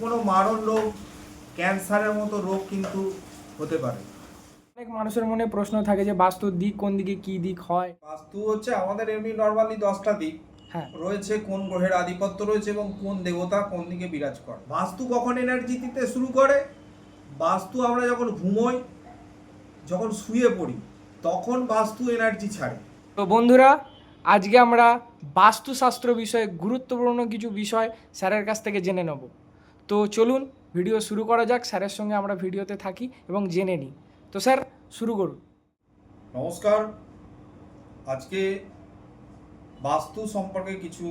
কোনো মারণ রোগ ক্যান্সারের মতো রোগ কিন্তু হতে পারে। অনেক মানুষের মনে প্রশ্ন থাকে যে বাস্তুর দিক কোন দিকে কি দিক হয়? বাস্তু হচ্ছে আমাদের এমনি নর্মালি দশটা দিক। হ্যাঁ। রয়েছে কোন গ্রহের আধিপত্য রয়েছে এবং কোন দেবতা কোন দিকে বিরাজ করে। বাস্তু কখন এনার্জি দিতে শুরু করে? বাস্তু আমরা যখন ঘুমোই যখন শুয়ে পড়ি তখন বাস্তু এনার্জি ছাড়ে। তো বন্ধুরা আজকে আমরা বাস্তুশাস্ত্র বিষয়ে গুরুত্বপূর্ণ কিছু বিষয় স্যারের কাছ থেকে জেনে নেব। তো চলুন ভিডিও শুরু করা যাক, স্যারের সঙ্গে আমরা ভিডিওতে থাকি এবং জেনে নিই। তো স্যার, শুরু করুন। নমস্কার। আজকে বাস্তু সম্পর্কে কিছু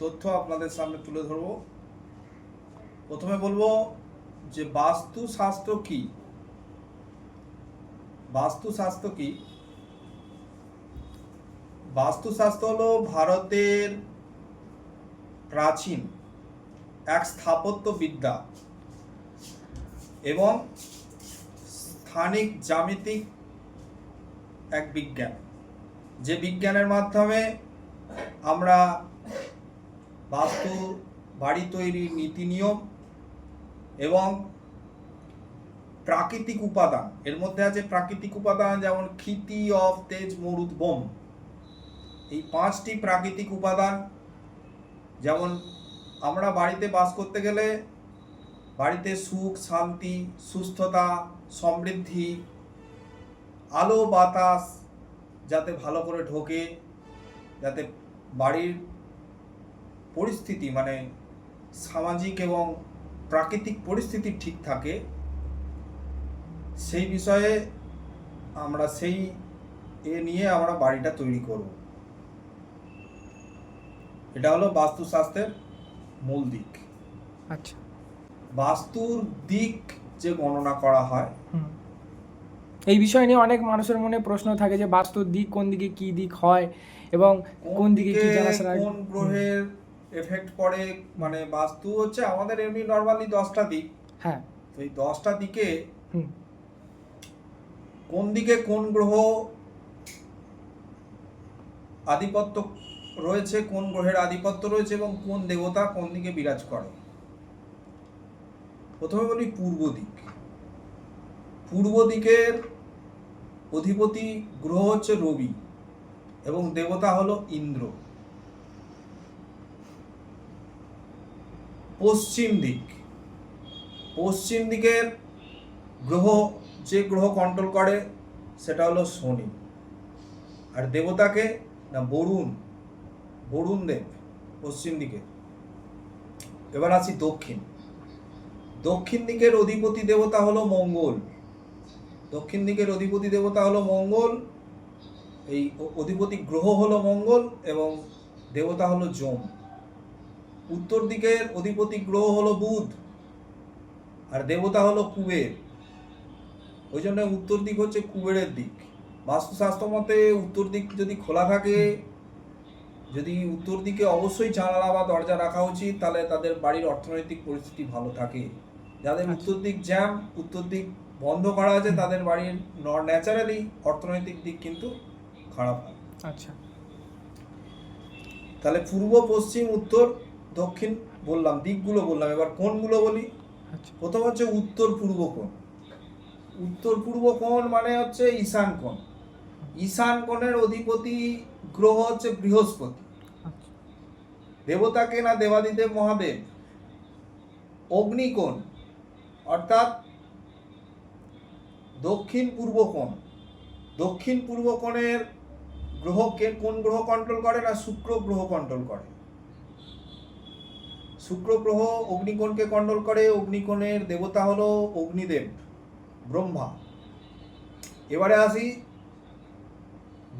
তথ্য আপনাদের সামনে তুলে ধরব। প্রথমে বলব যে বাস্তু শাস্ত্র কি? বাস্তু কি? বাস্তুশাস্ত্র হলো ভারতের প্রাচীন এক স্থাপত্য বিদ্যা এবং স্থানিক জ্যামিতিক এক বিজ্ঞান। যে বিজ্ঞানের মাধ্যমে আমরা বাস্তু বাড়ি তৈরির নীতি নিয়ম এবং প্রাকৃতিক উপাদান, এর মধ্যে আছে প্রাকৃতিক উপাদান যেমন ক্ষিতি, অফ, তেজ, মরুদ, বোম। এই পাঁচটি প্রাকৃতিক উপাদান যেমন আমরা বাড়িতে বাস করতে গেলে বাড়িতে সুখ, শান্তি, সুস্থতা, সমৃদ্ধি, আলো, বাতাস যাতে ভালো করে ঢোকে, যাতে বাড়ির পরিস্থিতি মানে সামাজিক এবং প্রাকৃতিক পরিস্থিতি ঠিক থাকে, সেই বিষয়ে আমরা সেই এ নিয়ে আমরা বাড়িটা তৈরি করব। এটা হলো বাস্তুশাস্ত্রের মূল দিক। আচ্ছা। বাস্তুর দিক যে গণনা করা হয় হুম। এই বিষয় নিয়ে অনেক মানুষের মনে প্রশ্ন থাকে যে বাস্তুর দিক কোন দিকে কি দিক হয় এবং কোন দিকে কি জানা দিকে কোন গ্রহের এফেক্ট পড়ে? মানে বাস্তু হচ্ছে আমাদের এমনি নর্মালি দশটা দিক। হ্যাঁ। তো এই দশটা দিকে হুম। কোন দিকে কোন গ্রহ আধিপত্য রয়েছে, কোন গ্রহের আধিপত্য রয়েছে এবং কোন দেবতা কোন দিকে বিরাজ করে? প্রথমে বলি পূর্ব দিক। পূর্ব দিকের অধিপতি গ্রহ হচ্ছে রবি এবং দেবতা হলো ইন্দ্র। পশ্চিম দিক। পশ্চিম দিকের গ্রহ যে গ্রহ কন্ট্রোল করে, সেটা হলো শনি। আর দেবতাকে না বরুণ বরুণ দেব, পশ্চিম দিকে। এবার আসি দক্ষিণ। দক্ষিণ দিকের অধিপতি দেবতা হলো মঙ্গল। দক্ষিণ দিকের অধিপতি দেবতা হলো মঙ্গল, এই অধিপতি গ্রহ হলো মঙ্গল এবং দেবতা হলো যম। উত্তর দিকের অধিপতি গ্রহ হলো বুধ আর দেবতা হলো কুবের। ওই জন্য উত্তর দিক হচ্ছে কুবেরের দিক। বাস্তুশাস্ত্র মতে উত্তর দিক যদি খোলা থাকে যদি উত্তর দিকে অবশ্যই জানালা বা দরজা রাখা উচিত তাহলে তাদের বাড়ির অর্থনৈতিক পরিস্থিতি ভালো থাকে। যাদের আচ্ছা। উত্তর দিক জ্যাম উত্তর দিক বন্ধ করা আছে তাদের বাড়ির ন্যাচারালি অর্থনৈতিক দিক কিন্তু খারাপ হয়। আচ্ছা। তাহলে পূর্ব পশ্চিম উত্তর দক্ষিণ বললাম দিকগুলো বললাম। এবার কোনগুলো বলি? আচ্ছা। প্রথম হচ্ছে উত্তর পূর্ব কোণ। উত্তর পূর্ব কোণ মানে হচ্ছে ঈশান কোণ। ঈশান কোণের অধিপতি গ্রহ হচ্ছে বৃহস্পতি। দেবতাকে না দেবাদিদেব মহাদেব? অগ্নিকোণ, অর্থাৎ দক্ষিণ পূর্ব কোণ। দক্ষিণ পূর্ব কোণের গ্রহকে কোন গ্রহ কন্ট্রোল করে না শুক্র গ্রহ কন্ট্রোল করে? শুক্র গ্রহ অগ্নিকোণকে কন্ট্রোল করে, অগ্নিকোণের দেবতা হলো অগ্নিদেব, ব্রহ্মা। এবারে আসি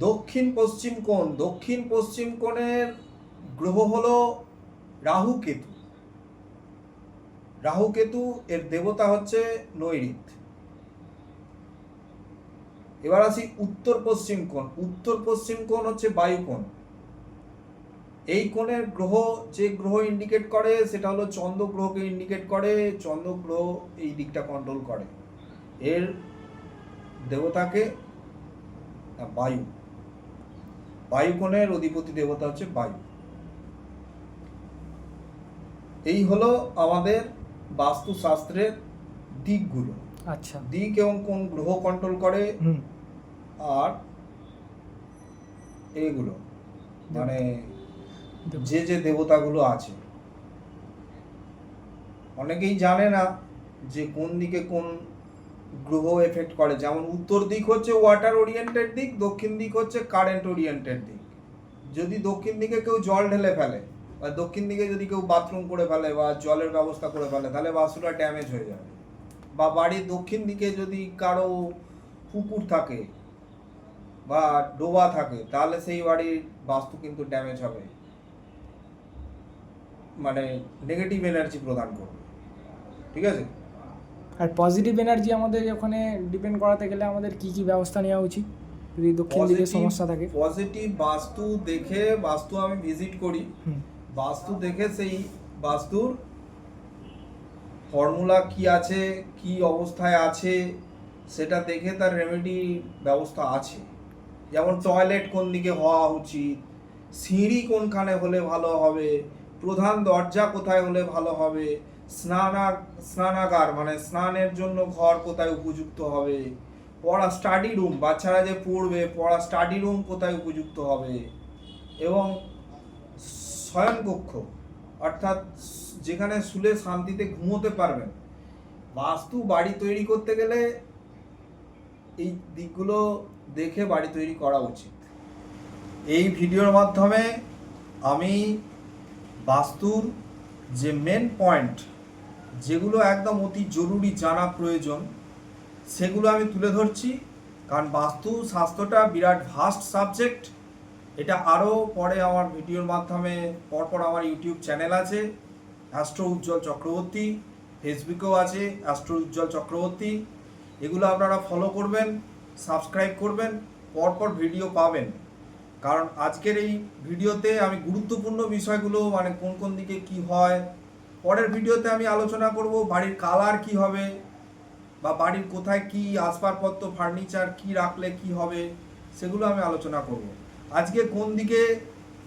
দক্ষিণ পশ্চিম কোণ, দক্ষিণ পশ্চিম কোণের গ্রহ হলো রাহু কেতু। রাহু কেতু এর দেবতা হচ্ছে নৈরিত এবার আসি উত্তর পশ্চিম কোণ। উত্তর পশ্চিম কোণ হচ্ছে বায়ুকোণ এই কোণের গ্রহ যে গ্রহ ইন্ডিকেট করে, সেটা হলো চন্দ্র গ্রহকে ইন্ডিকেট করে, চন্দ্র গ্রহ এই দিকটা কন্ট্রোল করে। এর দেবতাকে বায়ু। বায়ুকোণের অধিপতি দেবতা হচ্ছে বায়ু। এই হলো আমাদের বাস্তুশাস্ত্রের দিকগুলো। আচ্ছা। দিক এবং কোন গ্রহ কন্ট্রোল করে আর এইগুলো মানে যে যে দেবতাগুলো আছে। অনেকেই জানে না যে কোন দিকে কোন গ্রহ এফেক্ট করে। যেমন উত্তর দিক হচ্ছে ওয়াটার ওরিয়েন্টেড দিক, দক্ষিণ দিক হচ্ছে কারেন্ট ওরিয়েন্টেড দিক। যদি দক্ষিণ দিকে কেউ জল ঢেলে ফেলে, বা দক্ষিণ দিকে যদি কেউ বাথরুম করে ফেলে, বা জলের ব্যবস্থা করে ফেলে, তাহলে বাস্তুটা ড্যামেজ হয়ে যাবে। বা বাড়ির দক্ষিণ দিকে যদি কারও পুকুর থাকে, বা ডোবা থাকে, তাহলে সেই বাড়ির বাস্তু কিন্তু ড্যামেজ হবে। মানে নেগেটিভ এনার্জি প্রদান করবে। ঠিক আছে? আর পজিটিভ এনার্জি আমাদের ওখানে ডিপেন্ড করাতে গেলে আমাদের কি কি ব্যবস্থা নেওয়া উচিত? যদি দক্ষিণ দিকে সমস্যা থাকে। পজিটিভ বাস্তু দেখে বাস্তু আমি ভিজিট করি। বাস্তু দেখে সেই বাস্তুর ফর্মুলা কি আছে কি অবস্থায় আছে সেটা দেখে তার রেমেডি ব্যবস্থা আছে। যেমন টয়লেট কোন দিকে হওয়া উচিত সিঁড়ি কোনখানে হলে ভালো হবে প্রধান দরজা কোথায় হলে ভালো হবে স্নানা, স্নানাগার মানে স্নানের জন্য ঘর কোথায় উপযুক্ত হবে? পড়া স্টাডি রুম বাচ্চারা যে পড়বে, পড়া স্টাডি রুম কোথায় উপযুক্ত হবে? এবং শয়নকক্ষ অর্থাৎ যেখানে শুলে শান্তিতে ঘুমোতে পারবেন। বাস্তু বাড়ি তৈরি করতে গেলে এই দিকগুলো দেখে বাড়ি তৈরি করা উচিত। এই ভিডিওর মাধ্যমে আমি বাস্তুর যে মেন পয়েন্ট যেগুলো একদম অতি জরুরি, জানা প্রয়োজন, সেগুলো আমি তুলে ধরছি। কারণ বাস্তু স্বাস্থ্যটা বিরাট ভাস্ট সাবজেক্ট এটা আরও পরে আমার ভিডিওর মাধ্যমে, পরপর আমার ইউটিউব চ্যানেল আছে, অ্যাস্ট্রো উজ্জ্বল চক্রবর্তী, ফেসবুকেও আছে, অ্যাস্ট্রো উজ্জ্বল চক্রবর্তী। এগুলো আপনারা ফলো করবেন সাবস্ক্রাইব করবেন, পরপর ভিডিও পাবেন। কারণ আজকের এই ভিডিওতে আমি গুরুত্বপূর্ণ বিষয়গুলো মানে কোন কোন দিকে কি হয় পরের ভিডিওতে আমি আলোচনা করব বাড়ির কালার কি হবে বা বাড়ির কোথায় কি আসবাবপত্র ফার্নিচার কি রাখলে কি হবে, সেগুলো আমি আলোচনা করব। আজকে কোন দিকে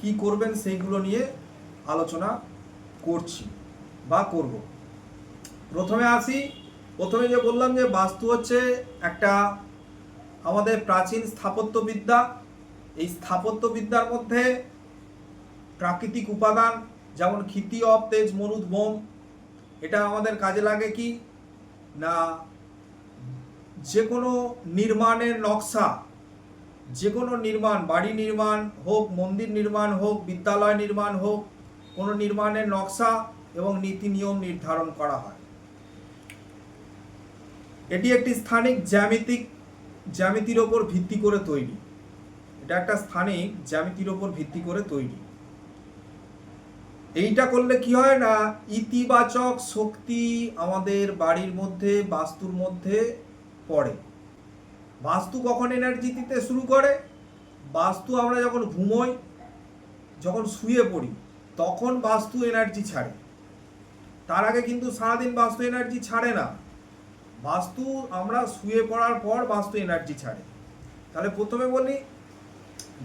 কি করবেন সেইগুলো নিয়ে আলোচনা করছি বা করব। প্রথমে আসি, প্রথমে যে বললাম যে বাস্তু হচ্ছে একটা আমাদের প্রাচীন স্থাপত্যবিদ্যা। এই স্থাপত্যবিদ্যার মধ্যে প্রাকৃতিক উপাদান যেমন ক্ষিতি অব তেজ মরুদ বোম, এটা আমাদের কাজে লাগে কি? না যে কোনো নির্মাণের নকশা যে কোনো নির্মাণ, বাড়ি নির্মাণ হোক, মন্দির নির্মাণ হোক, বিদ্যালয় নির্মাণ হোক, কোনো নির্মাণের নকশা এবং নীতি নিয়ম নির্ধারণ করা হয়। এটি একটি স্থানিক জ্যামিতিক, জ্যামিতির ওপর ভিত্তি করে তৈরি। এটা একটা স্থানিক জ্যামিতির ওপর ভিত্তি করে তৈরি। এইটা করলে কি হয় না, ইতিবাচক শক্তি আমাদের বাড়ির মধ্যে, বাস্তুর মধ্যে পড়ে। বাস্তু কখন এনার্জি দিতে শুরু করে? বাস্তু আমরা যখন ঘুমোই, যখন শুয়ে পড়ি, তখন বাস্তু এনার্জি ছাড়ে। তার আগে কিন্তু সারাদিন বাস্তু এনার্জি ছাড়ে না। বাস্তু আমরা শুয়ে পড়ার পর বাস্তু এনার্জি ছাড়ে। তাহলে প্রথমে বলি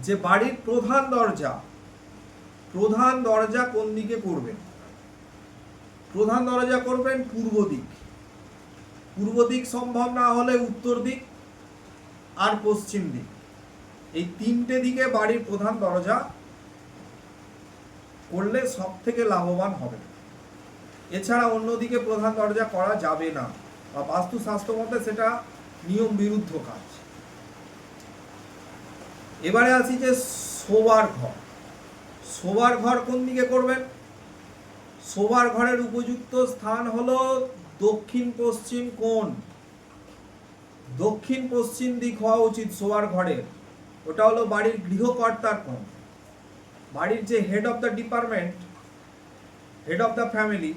যে বাড়ির প্রধান দরজা প্রধান দরজা কোন দিকে করবেন প্রধান দরজা করবেন পূর্ব দিক। পূর্ব দিক সম্ভব না হলে উত্তর দিক আর পশ্চিম দিক। এই তিনটে দিকে বাড়ির প্রধান দরজা করলে সব থেকে লাভবান হবে। এছাড়া অন্যদিকে প্রধান দরজা করা যাবে না। বা বাস্তু স্বাস্থ্য মতে সেটা নিয়ম বিরুদ্ধ কাজ। এবারে আসি যে শোবার ঘর। শোবার ঘর কোন দিকে করবেন? শোবার ঘরের উপযুক্ত স্থান হলো দক্ষিণ পশ্চিম কোণ। দক্ষিণ পশ্চিম দিক হওয়া উচিত শোবার ঘরের ওটা হলো বাড়ির গৃহকর্তার কোণ। বাড়ির যে head of the department head of the family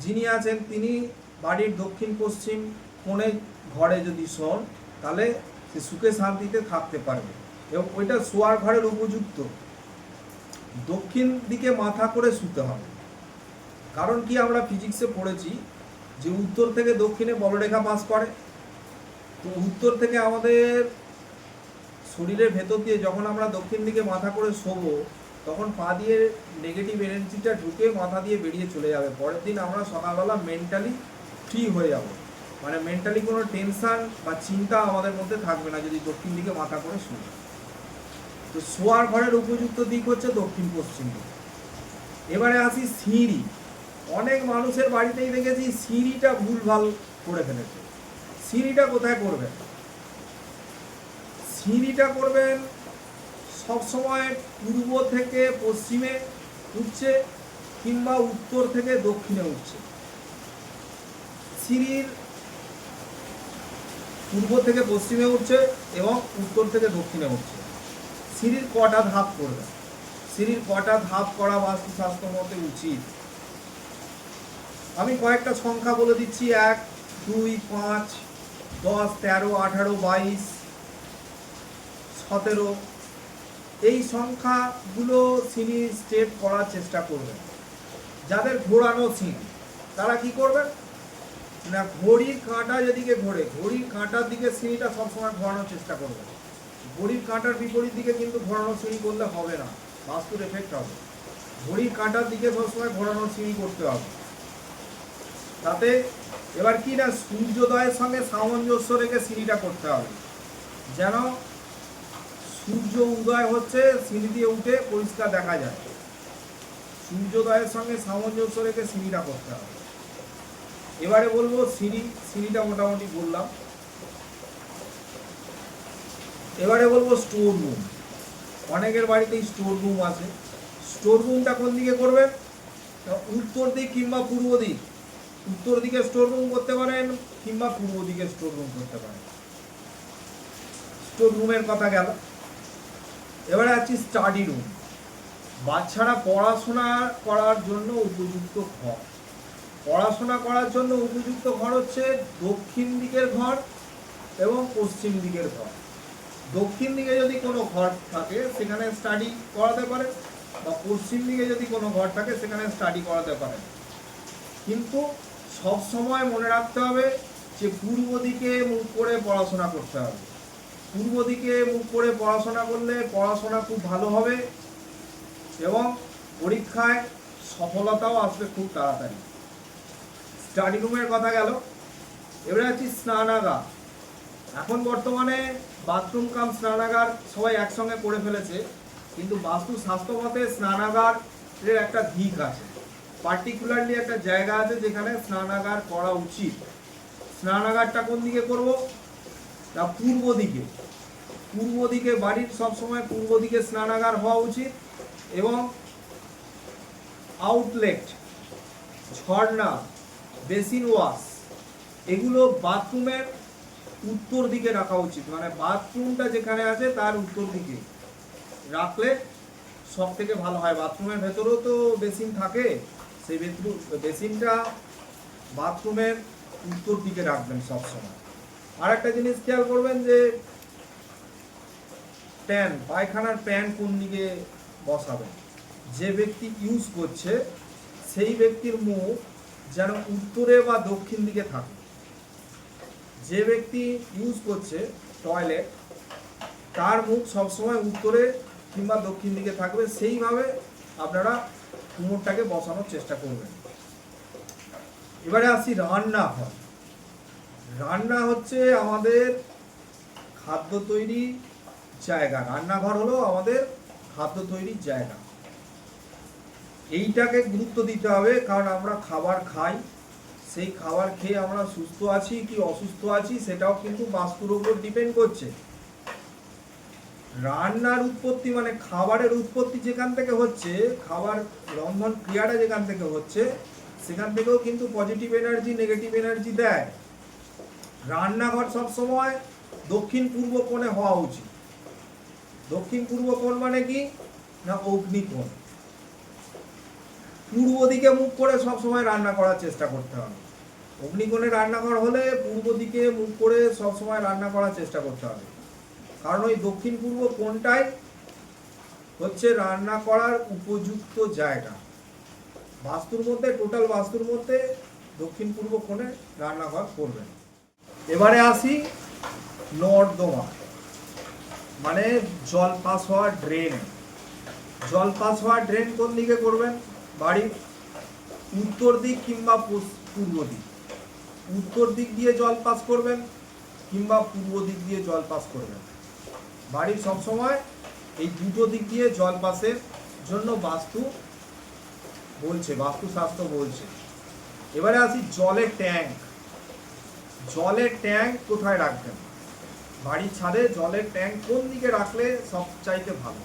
যিনি আছেন, তিনি বাড়ির দক্ষিণ পশ্চিম কোণে ঘরে যদি শোন, তাহলে সে সুখে শান্তিতে থাকতে পারবে। এবং ওইটা শোয়ার ঘরের উপযুক্ত। দক্ষিণ দিকে মাথা করে শুতে হবে। কারণ কি আমরা ফিজিক্সে পড়েছি যে উত্তর থেকে দক্ষিণে বলরেখা পাস করে। তো উত্তর থেকে আমাদের শরীরের ভেতর দিয়ে যখন আমরা দক্ষিণ দিকে মাথা করে শোবো, তখন পা দিয়ে নেগেটিভ এনার্জিটা ঢুকে মাথা দিয়ে বেরিয়ে চলে যাবে। পরের দিন আমরা সকালবেলা মেন্টালি ফ্রি হয়ে যাব। মানে মেন্টালি কোনো টেনশন বা চিন্তা আমাদের মধ্যে থাকবে না যদি দক্ষিণ দিকে মাথা করে শুনি তো শোয়ার ঘরের উপযুক্ত দিক হচ্ছে দক্ষিণ পশ্চিম দিক। এবারে আসি সিঁড়ি। অনেক মানুষের বাড়িতেই দেখেছি সিঁড়িটা ভুলভাল করে ফেলেছে। সিঁড়িটা কোথায় করবেন? সিঁড়িটা করবেন সবসময় পূর্ব থেকে পশ্চিমে উঠছে কিংবা উত্তর থেকে দক্ষিণে উঠছে। সিঁড়ির পূর্ব থেকে পশ্চিমে উঠছে এবং উত্তর থেকে দক্ষিণে উঠছে। সিঁড়ির কটা ধাপ করবে? সিঁড়ির কটা ধাপ করা বাস্তুশাস্ত্র মতে উচিত? আমি কয়েকটা সংখ্যা বলে দিচ্ছি, এক, দুই, পাঁচ, দশ, তেরো, আঠারো, বাইশ, সতেরো। এই সংখ্যাগুলো সিঁড়ি স্টেপ করার চেষ্টা করবেন যাদের ঘোরানো সিঁড়ি, তারা কি করবেন না, ঘড়ির কাঁটা যেদিকে ঘোরে, ঘড়ির কাঁটার দিকে সিঁড়িটা সবসময় ঘোরানোর চেষ্টা করবেন ঘড়ির কাঁটার বিপরীত দিকে কিন্তু ঘোরানো সিঁড়ি করলে হবে না। বাস্তুর এফেক্ট হবে। ঘড়ির কাঁটার দিকে সবসময় ঘোরানোর সিঁড়ি করতে হবে। তাতে এবার কি না, সূর্যোদয়ের সঙ্গে সামঞ্জস্য রেখে সিঁড়িটা করতে হবে। যেন সূর্য উদয় হচ্ছে, সিঁড়ি দিয়ে উঠে পরিষ্কার দেখা যায়। সূর্যোদয়ের সঙ্গে সামঞ্জস্য রেখে সিঁড়িটা করতে হবে। এবারে বলব, সিঁড়ি, সিঁড়িটা মোটামুটি বললাম এবারে বলব স্টোর রুম। অনেকের বাড়িতেই স্টোর রুম আছে। স্টোর রুমটা কোন দিকে করবেন তা উত্তর দিক কিংবা পূর্ব দিক? উত্তর দিকে স্টোর রুম করতে পারেন কিংবা পূর্ব দিকে স্টোর রুম করতে পারেন। স্টোর রুমের কথা গেল। এবারে আছি স্টাডি রুম। বাচ্চারা পড়াশোনা করার জন্য উপযুক্ত ঘর। পড়াশোনা করার জন্য উপযুক্ত ঘর হচ্ছে দক্ষিণ দিকের ঘর এবং পশ্চিম দিকের ঘর। দক্ষিণ দিকে যদি কোনো ঘর থাকে, সেখানে স্টাডি করাতে পারে, বা পশ্চিম দিকে যদি কোনো ঘর থাকে, সেখানে স্টাডি করাতে পারে। কিন্তু সব সময় মনে রাখতে হবে যে পূর্ব দিকে মুখ করে পড়াশোনা করতে হবে। পূর্ব দিকে মুখ করে পড়াশোনা করলে পড়াশোনা খুব ভালো হবে এবং পরীক্ষায় সফলতাও আসবে খুব তাড়াতাড়ি। স্টাডি রুমের কথা গেল। এবারে আছি স্নানাগার। এখন বর্তমানে বাথরুম কাম, স্নানাগার সবাই একসঙ্গে করে ফেলেছে, কিন্তু বাস্তু স্বাস্থ্য মতে স্নানাগার এর একটা দিক আছে। পার্টিকুলারলি একটা জায়গা আছে যেখানে স্নানাগার করা উচিত। স্নানাগারটা কোন দিকে করব? না, পূর্ব দিকে। পূর্ব দিকে বাড়ির সবসময় পূর্ব দিকে স্নানাগার হওয়া উচিত এবং আউটলেট ঝর্ণা বেসিন ওয়াশ এগুলো বাথরুমের উত্তর দিকে রাখা উচিত। মানে বাথরুমটা যেখানে আছে তার উত্তর দিকে রাখলে সব থেকে ভালো হয়। বাথরুমের ভেতরেও তো বেসিন থাকে, সেই বেসিনটা বাথরুমের উত্তর দিকে রাখবেন সবসময়। আর একটা জিনিস খেয়াল করবেন যে, প্যান, পায়খানার প্যান কোন দিকে বসাবেন? যে ব্যক্তি ইউজ করছে, সেই ব্যক্তির মুখ যেন উত্তরে বা দক্ষিণ দিকে থাকে। যে ব্যক্তি ইউজ করছে টয়লেট তার মুখ সবসময় উত্তরে কিংবা দক্ষিণ দিকে থাকবে, সেইভাবে আপনারা কুমোরটাকে বসানোর চেষ্টা করবেন। এবারে আসি রান্না রান্নাঘর রান্না হচ্ছে আমাদের খাদ্য তৈরি জায়গা। রান্নাঘর হলো আমাদের খাদ্য তৈরির জায়গা। এইটাকে গুরুত্ব দিতে হবে, কারণ আমরা খাবার খাই। সেই খাবার খেয়ে আমরা সুস্থ আছি কি অসুস্থ আছি সেটাও কিন্তু বাস্তুর উপর ডিপেন্ড করছে। রান্নার উৎপত্তি মানে খাবারের উৎপত্তি যেখান থেকে হচ্ছে, খাবার রন্ধন ক্রিয়াটা যেখান থেকে হচ্ছে, সেখান থেকেও কিন্তু পজিটিভ এনার্জি নেগেটিভ এনার্জি দেয়। রান্নাঘর সব সময় দক্ষিণ পূর্ব কোণে হওয়া উচিত। দক্ষিণ পূর্ব কোণ মানে কি? না অগ্নিকোণ পূর্ব দিকে মুখ করে সব সময় রান্না করার চেষ্টা করতে হবে। অগ্নিকোণে রান্নাঘর হলে পূর্ব দিকে মুখ করে সব সময় রান্না করার চেষ্টা করতে হবে। কারণ ওই দক্ষিণ পূর্ব কোণটাই হচ্ছে রান্না করার উপযুক্ত জায়গা। বাস্তুর মধ্যে টোটাল বাস্তুর মধ্যে দক্ষিণ পূর্ব কোণে রান্নাঘর করবেন। এবারে আসি নর্দমা মানে জল পাস হওয়া ড্রেন জল পাস হওয়ার ড্রেন কোন দিকে করবেন? বাড়ির উত্তর দিক কিংবা পূর্ব দিক। উত্তর দিক দিয়ে জল পাস করবেন কিংবা পূর্ব দিক দিয়ে জল পাস করবেন। বাড়ির সবসময় এই দুটো দিক দিয়ে জল পাসের জন্য বাস্তু বলছে বাস্তুশাস্ত্র বলছে। এবারে আসি জলের ট্যাঙ্ক। জলের ট্যাঙ্ক কোথায় রাখবেন? বাড়ির ছাদে জলের ট্যাঙ্ক কোন দিকে রাখলে সব চাইতে ভালো?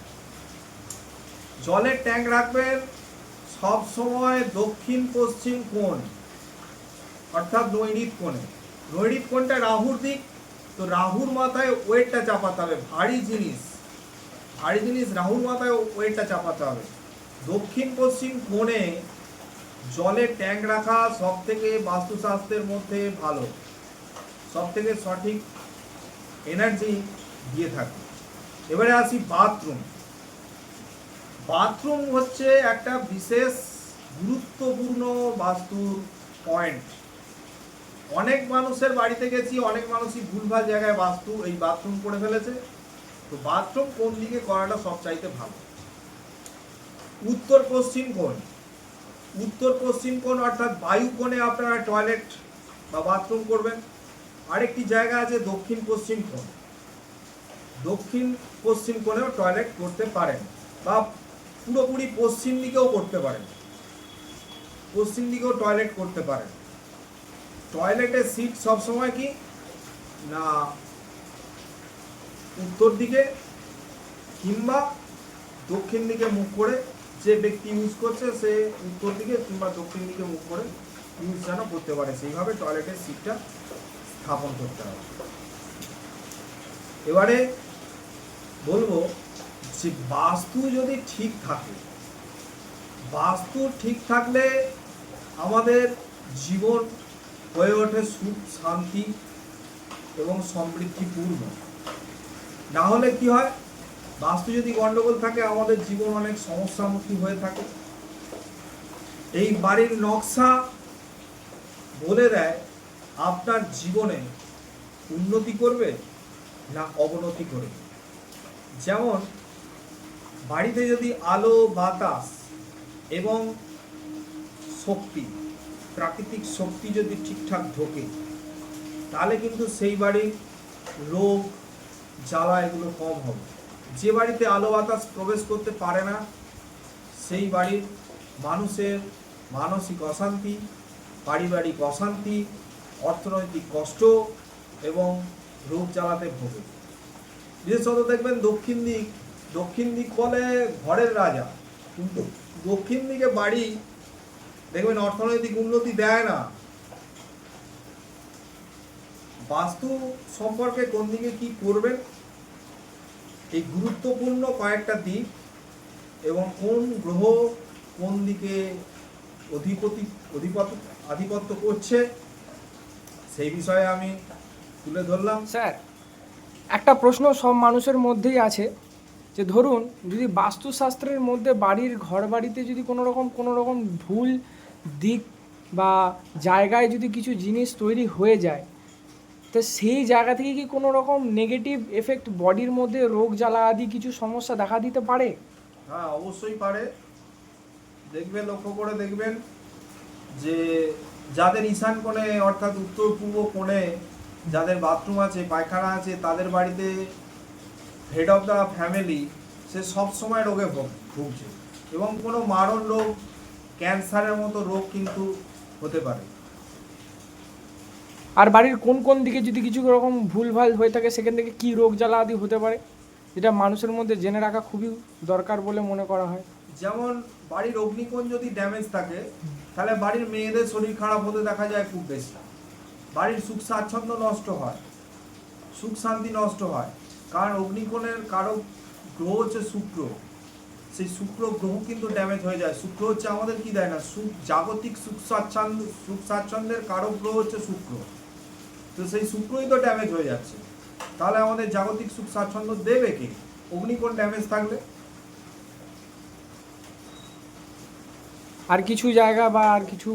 জলের ট্যাঙ্ক রাখবেন সব সময় দক্ষিণ, পশ্চিম কোণ, অর্থাৎ নৈরিত কোণে। নৈরিত কোণটা রাহুর দিক, তো রাহুর মাথায় ওয়েটটা চাপাতে হবে, ভারী জিনিস। ভারী জিনিস রাহুর মাথায় ওয়েটটা চাপাতে হবে। দক্ষিণ, পশ্চিম কোণে জলের ট্যাঙ্ক রাখা সব থেকে বাস্তুশাস্ত্রের মধ্যে ভালো। সব থেকে সঠিক এনার্জি দিয়ে থাকে। এবারে আসি বাথরুম। বাথরুম হচ্ছে একটা বিশেষ গুরুত্বপূর্ণ বাস্তুর পয়েন্ট অনেক মানুষের বাড়িতে গেছি, অনেক মানুষই ভুলভাল জায়গায় বাস্তু, এই বাথরুম করে ফেলেছে। তো বাথরুম কোন দিকে করাটা সব চাইতে ভালো? উত্তর পশ্চিম কোণ। উত্তর পশ্চিম কোণ অর্থাৎ বায়ু কোণে আপনারা টয়লেট বা বাথরুম করবেন। আরেকটি জায়গা আছে দক্ষিণ পশ্চিম কোণ। দক্ষিণ পশ্চিম কোণেও টয়লেট করতে পারেন বা পুরোপুরি পশ্চিম দিকেও করতে পারেন। পশ্চিম দিকেও টয়লেট করতে পারেন। টয়লেটের সিট সবসময় কি? না, উত্তর দিকে কিংবা দক্ষিণ দিকে মুখ করে যে ব্যক্তি ইউজ করছে সে উত্তর দিকে কিংবা দক্ষিণ দিকে মুখ করে ইউজ যেন করতে পারে। সেইভাবে টয়লেটের সিটটা স্থাপন করতে হবে। এবারে বলব যে বাস্তু যদি ঠিক থাকে, বাস্তু ঠিক থাকলে আমাদের জীবন হয়ে ওঠে সুখ, শান্তি এবং সমৃদ্ধিপূর্ণ। না হলে কি হয়? বাস্তু যদি গন্ডগোল থাকে, আমাদের জীবন অনেক সমস্যামুখী হয়ে থাকে। এই বাড়ির নকশা বলে দেয়, আপনার জীবনে উন্নতি করবে না অবনতি করবে? যেমন বাড়িতে যদি আলো, বাতাস এবং শক্তি, প্রাকৃতিক শক্তি যদি ঠিকঠাক ঢোকে, তাহলে কিন্তু সেই বাড়ির রোগ জ্বালা এগুলো কম হবে। যে বাড়িতে আলো, বাতাস প্রবেশ করতে পারে না, সেই বাড়ির মানুষের মানসিক অশান্তি, পারিবারিক অশান্তি, অর্থনৈতিক কষ্ট এবং রোগ জ্বালাতে ভোগে। বিশেষত দেখবেন দক্ষিণ দিক দক্ষিণ দিক বলে ঘরের রাজা। কিন্তু দক্ষিণ দিকে বাড়ি, দেখবেন অর্থনৈতিক উন্নতি দেয় না। বাস্তু সম্পর্কে কোন দিকে কি করবেন? এই গুরুত্বপূর্ণ কয়েকটা দিক এবং কোন গ্রহ কোন দিকে অধিপতি, অধিপত, আধিপত্য করছে, সেই বিষয়ে আমি তুলে ধরলাম। স্যার, একটা প্রশ্ন সব মানুষের মধ্যেই আছে। যে ধরুন, যদি বাস্তুশাস্ত্রের মধ্যে বাড়ির ঘর বাড়িতে যদি কোনো রকম কোনো রকম ভুল দিক বা জায়গায় যদি কিছু জিনিস তৈরি হয়ে যায়, তো সেই জায়গা থেকে কি কোনো রকম নেগেটিভ এফেক্ট বডির মধ্যে রোগ জ্বালা আদি কিছু সমস্যা দেখা দিতে পারে? হ্যাঁ অবশ্যই পারে। দেখবেন, লক্ষ্য করে দেখবেন যে যাদের ঈশান কোণে, অর্থাৎ উত্তর পূর্ব কোণে যাদের বাথরুম আছে, পায়খানা আছে, তাদের বাড়িতে হেড অফ দ্য ফ্যামিলি সে সব সময় রোগে ভোগ- ভুগছে। এবং কোনো মারণ রোগ ক্যান্সারের মতো রোগ কিন্তু হতে পারে। আর বাড়ির কোন কোন দিকে যদি কিছু রকম ভুলভাল হয়ে থাকে সেখান থেকে কি রোগ জ্বালা আদি হতে পারে? যেটা মানুষের মধ্যে জেনে রাখা খুবই দরকার বলে মনে করা হয়। যেমন বাড়ির অগ্নিকোণ যদি ড্যামেজ থাকে তাহলে বাড়ির মেয়েদের শরীর খারাপ হতে দেখা যায় খুব বেশি। বাড়ির সুখ স্বাচ্ছন্দ্য নষ্ট হয়। সুখ শান্তি নষ্ট হয়। কারণ অগ্নিকোণের কারও গ্রহ হচ্ছে শুক্র। সেই শুক্র গ্রহ কিন্তু ড্যামেজ হয়ে যায়। শুক্র হচ্ছে আমাদের কি দেয় না? সুখ জাগতিক সুখ স্বাচ্ছন্দ সুখ স্বাচ্ছন্দ্যের কারক গ্রহ হচ্ছে শুক্র। তো সেই শুক্রই তো ড্যামেজ হয়ে যাচ্ছে। তাহলে আমাদের জাগতিক সুখ স্বাচ্ছন্দ্য দেবে কে? অগ্নিকোণ ড্যামেজ থাকলে? আর কিছু জায়গা বা আর কিছু?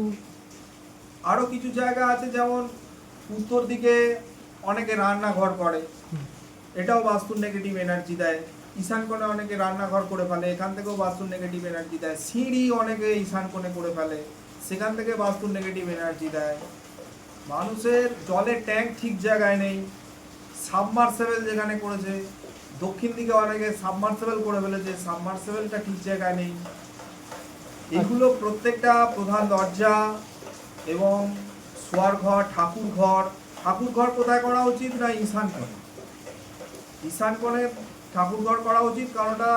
আরও কিছু জায়গা আছে যেমন উত্তর দিকে অনেকে রান্নাঘর করে। এটাও বাস্তুর নেগেটিভ এনার্জি দেয়। ঈশান কোণে অনেকে রান্নাঘর করে ফেলে, এখান থেকেও বাস্তুর নেগেটিভ এনার্জি দেয়। সিঁড়ি অনেকে ঈশান কোণে করে ফেলে, সেখান থেকে বাস্তুর নেগেটিভ এনার্জি দেয়। মানুষের জলের ট্যাঙ্ক ঠিক জায়গায় নেই। সাবমার্সেবেল যেখানে করেছে, দক্ষিণ দিকে অনেকে সাবমার্সেবেল করে ফেলেছে সাবমার্সেবেলটা ঠিক জায়গায় নেই। এগুলো প্রত্যেকটা প্রধান দরজা এবং শোয়ার ঘর, ঠাকুর ঘর। ঠাকুর ঘর কোথায় করা উচিত না ঈশান কোণে? ঈশান কোণে ঠাকুর ঘর করা উচিত কারণ ওটা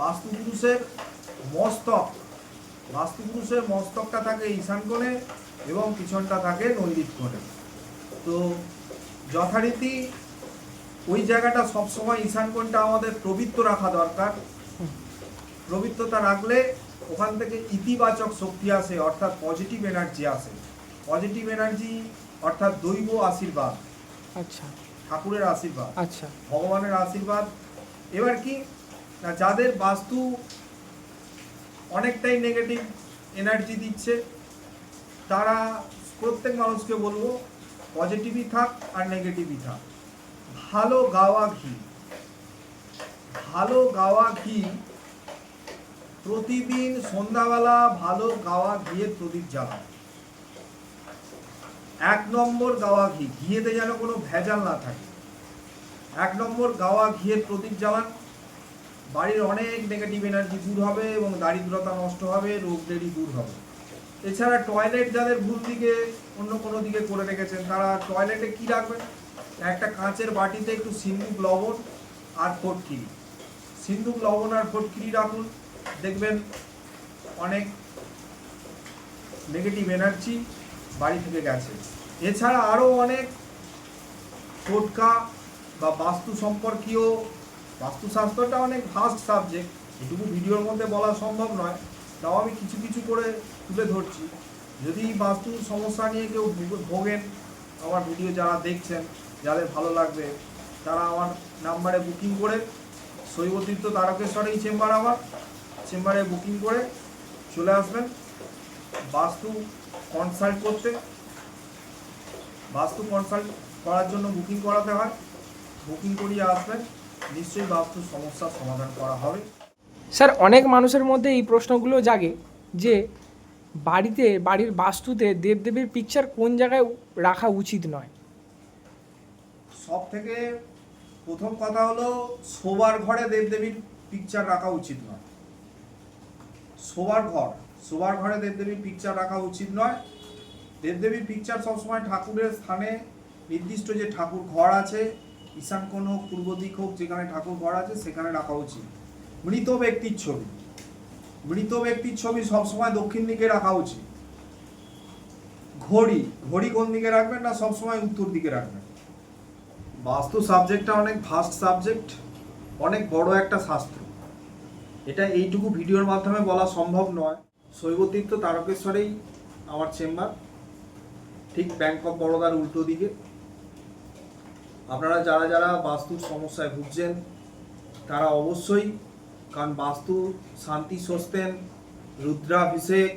বাস্তুপুরুষের মস্তক। বাস্তুপুরুষের মস্তকটা থাকে ঈশান কোণে এবং পিছনটা থাকে নৈদিক কোণে। তো যথারীতি ওই জায়গাটা সবসময় ঈশান কোণটা আমাদের পবিত্র রাখা দরকার। পবিত্রতা রাখলে ওখান থেকে ইতিবাচক শক্তি আসে, অর্থাৎ পজিটিভ এনার্জি আসে। পজিটিভ এনার্জি অর্থাৎ দৈব আশীর্বাদ। আচ্ছা। ঠাকুরের আশীর্বাদ। আচ্ছা। ভগবানের আশীর্বাদ। এবার কি? না যাদের বাস্তু অনেকটাই নেগেটিভ এনার্জি দিচ্ছে তারা প্রত্যেক মানুষকে বলব পজিটিভই থাক আর নেগেটিভই থাক। ভালো গাওয়া ঘি। ভালো গাওয়া ঘি প্রতিদিন সন্ধ্যাবেলা ভালো গাওয়া ঘিয়ের প্রদীপ জ্বালায় এক নম্বর গাওয়া ঘি, ঘিয়েতে যেন কোনো ভেজাল না থাকে। এক নম্বর গাওয়া ঘিয়ের প্রদীপ জ্বালান। বাড়ির অনেক নেগেটিভ এনার্জি দূর হবে এবং দারিদ্রতা নষ্ট হবে রোগ দেরি দূর হবে। এছাড়া টয়লেট যাদের ভুল দিকে, অন্য কোনো দিকে করে রেখেছেন, তারা টয়লেটে কি রাখবেন? একটা কাঁচের বাটিতে একটু সিন্দুক লবণ আর ফটকিরি। সিন্দুক লবণ আর ফটকিরি রাখুন। দেখবেন অনেক নেগেটিভ এনার্জি বাড়ি থেকে গেছে। এছাড়া আরও অনেক টোটকা বা বাস্তু সম্পর্কীয় বাস্তুশাস্ত্রটা অনেক ভাস্ট সাবজেক্ট এটুকু ভিডিওর মধ্যে বলা সম্ভব নয়, তাও আমি কিছু কিছু করে তুলে ধরছি। যদি বাস্তু সমস্যা নিয়ে কেউ ভোগ- ভোগেন, আমার ভিডিও যারা দেখছেন, যাদের ভালো লাগবে, তারা আমার নাম্বারে বুকিং করে, শৈবতীর্থ তারকেশ্বরেই চেম্বার আমার চেম্বারে বুকিং করে চলে আসবেন। বাস্তু কনসাল্ট করতে। বাস্তু কনসাল্ট করার জন্য বুকিং করাতে হয়। বুকিং করিয়ে আসবেন নিশ্চয়ই বাস্তুর সমস্যার সমাধান করা হবে। স্যার অনেক মানুষের মধ্যে এই প্রশ্নগুলো জাগে যে বাড়িতে বাড়ির বাস্তুতে দেবদেবীর পিকচার কোন জায়গায় রাখা উচিত নয়। সব থেকে প্রথম কথা হলো শোবার ঘরে দেবদেবীর পিকচার রাখা উচিত নয়। শোবার ঘর। শোবার ঘরে দেবদেবীর পিকচার রাখা উচিত নয়। দেবদেবীর পিকচার সবসময় ঠাকুরের স্থানে। নির্দিষ্ট যে ঠাকুর ঘর আছে, ঈশান কোণ হোক, পূর্ব দিক হোক, যেখানে ঠাকুর ঘর আছে, সেখানে রাখা উচিত। মৃত ব্যক্তির ছবি। মৃত ব্যক্তির ছবি সবসময় দক্ষিণ দিকে রাখা উচিত। ঘড়ি। ঘড়ি কোন দিকে রাখবেন না সবসময় উত্তর দিকে রাখবেন? বাস্তু সাবজেক্টটা অনেক ভাস্ট সাবজেক্ট অনেক বড় একটা শাস্ত্র। এটা এইটুকু ভিডিওর মাধ্যমে বলা সম্ভব নয়। শৈবতীর্থ তারকেশ্বরেই আমার চেম্বার। ঠিক ব্যাংক অফ বরোদার উল্টো দিকে। আপনারা যারা যারা বাস্তুর সমস্যায় ভুগছেন, তারা অবশ্যই, কারণ বাস্তু শান্তি সস্তেন রুদ্রাভিষেক,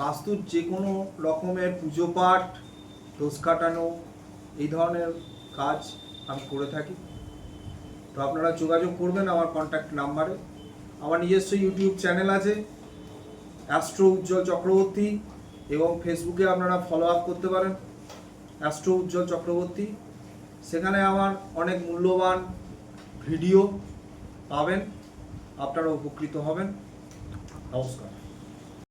বাস্তুর যে কোনো রকমের পুজো পাঠ দোষ কাটানো, এই ধরনের কাজ আমি করে থাকি। তো আপনারা যোগাযোগ করবেন আমার কন্ট্যাক্ট নাম্বারে আমার নিজস্ব ইউটিউব চ্যানেল আছে। অ্যাস্ট্রো উজ্জ্বল চক্রবর্তী এবং ফেসবুকে আপনারা ফলো আপ করতে পারেন। অ্যাস্ট্রো উজ্জ্বল চক্রবর্তী। সেখানে আমার অনেক মূল্যবান ভিডিও পাবেন। আপনারা উপকৃত হবেন। নমস্কার।